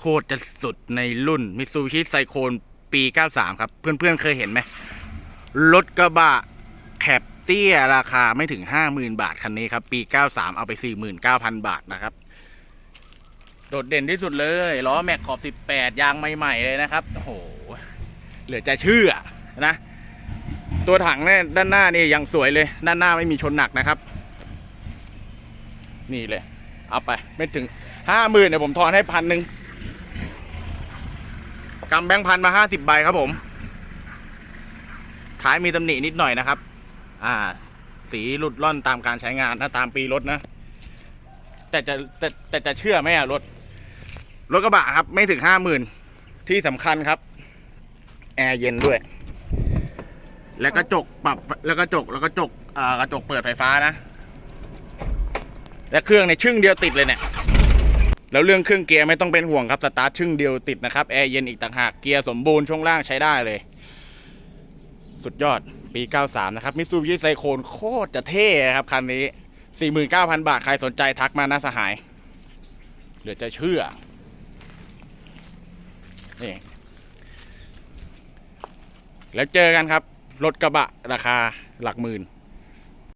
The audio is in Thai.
โคตรจะสุดในรุ่นมิ t ซูบิชิไซโคนปี 93 ครับ เพื่อนๆเคยเห็นไหม รถกระบะแคปเตี้ยราคาไม่ถึง 50,000 บาท คันนี้ครับ ปี 93 เอาไป 49,000 บาทนะครับ โดดเด่นที่สุดเลยล้อแม็กขอบ 18 ยางใหม่ๆ เลยนะครับ โอ้โห เหลือจะเชื่อนะ ตัวถังเนี่ยด้านหน้านี่ยังสวยเลย ด้านหน้าไม่มีชนหนักนะครับ นี่เลย เอาไปไม่ถึงห้าหมื่นเดี๋ยวผมทอนให้พันหนึ่ง กำแบงค์พันมาห้าสิบใบครับผม ท้ายมีตำหนินิดหน่อยนะครับ อ่า สีหลุดล่อนตามการใช้งานนะตามปีรถนะ แต่จะแต่แต่จะเชื่อไหมอะรถ รถกระบะครับ ไม่ถึงห้าหมื่นที่สำคัญครับ แอร์เย็นด้วย แล้วกระจกปรับแล้วกระจกแล้วกระจกอ่ากระจกเปิดไฟฟ้านะ และเครื่องในชึ่งเดียวติดเลยเนี่ย แล้วเรื่องเครื่องเกียร์ไม่ต้องเป็นห่วงครับสตาร์ทชึ่งเดียวติดนะครับแอร์เย็นอีกต่างหากเกียร์สมบูรณ์ช่วงล่างใช้ได้เลย สุดยอดปี 93 นะครับมิ t ซูบิชิไซโคนโคตรจะเท่ครับคันนี้ 49,000 บาท ใครสนใจทักมาหน้าสหาย เหลือจะเชื่อนี่แล้วเจอกันครับ รถกระบะราคาหลักหมื่น